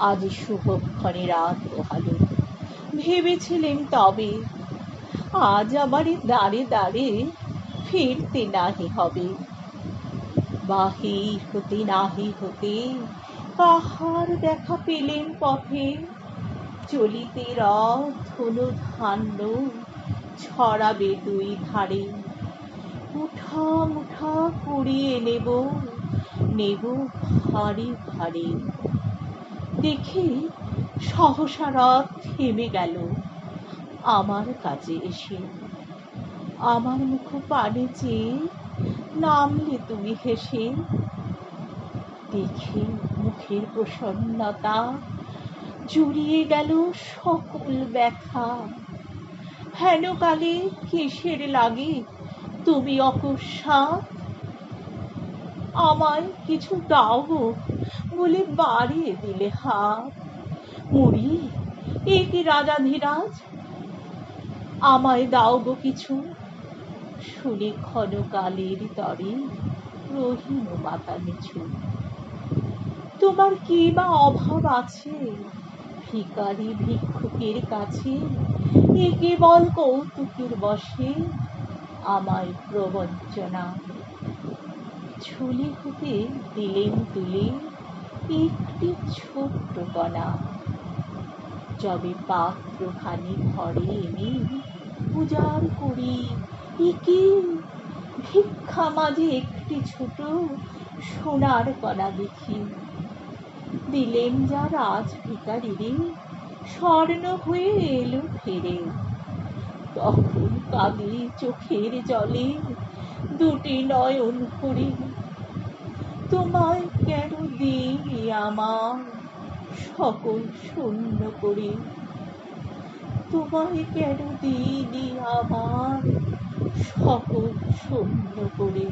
আজ শুভক্ষণে রাত পোহালো ভেবেছিলেন তবে আজ আমারে দাঁড়ে দাঁড়ে ফিরতে নাহি হবে। বাহি হতে নাহি হতে কাহার দেখা পেলেন পথে? চলিতে রথ ধনু ধান্য, ছড়াবে দুই ধারে। মুঠা মুঠা কুড়িয়ে নেব নেব ভারী ভারী। দেখি সহসা রথ থেমে গেল আমার কাছে এসে। আমার মুখ পানে চেয়ে নামলে তুমি হেসে। দেখে মুখের প্রসন্নতা জুড়িয়ে গেল সকল ব্যথা। হেন কালে কিসের লাগে তুমি অকস্মাৎ? আমায় কিছু দাও বলে বাড়িয়ে দিলে হাত। মুড়ি, এ কি রাজাধিরাজ আমায় দাও গো কিছু। শুনে ক্ষণকালের তরে রহিম মাথা নিচু। তোমার কি বা অভাব আছে? ভিকারি ভিক্ষুকের কাছে এ কেবল কৌতুকের বসে আমায় প্রবঞ্চনা। ঝুলি হতে দিলেন তুলে একটি ছোট্ট কণা। যবে পাত্রখানি ঘরে এনে পূজার করি। ইকি ভিক্ষা মাঝে একটি ছোট সোনার কণা দেখি। দিলেন যা রাজ ভিকারিরে স্বর্ণ হয়ে এলো ফেরে। তখন কাঁদে চোখের জলে, দুটি নয়ন ভরে তোমায় কেন দিই আমার? সকল শূন্য করি। তোমায় কেন দিই আমার? সকল শূন্য করে।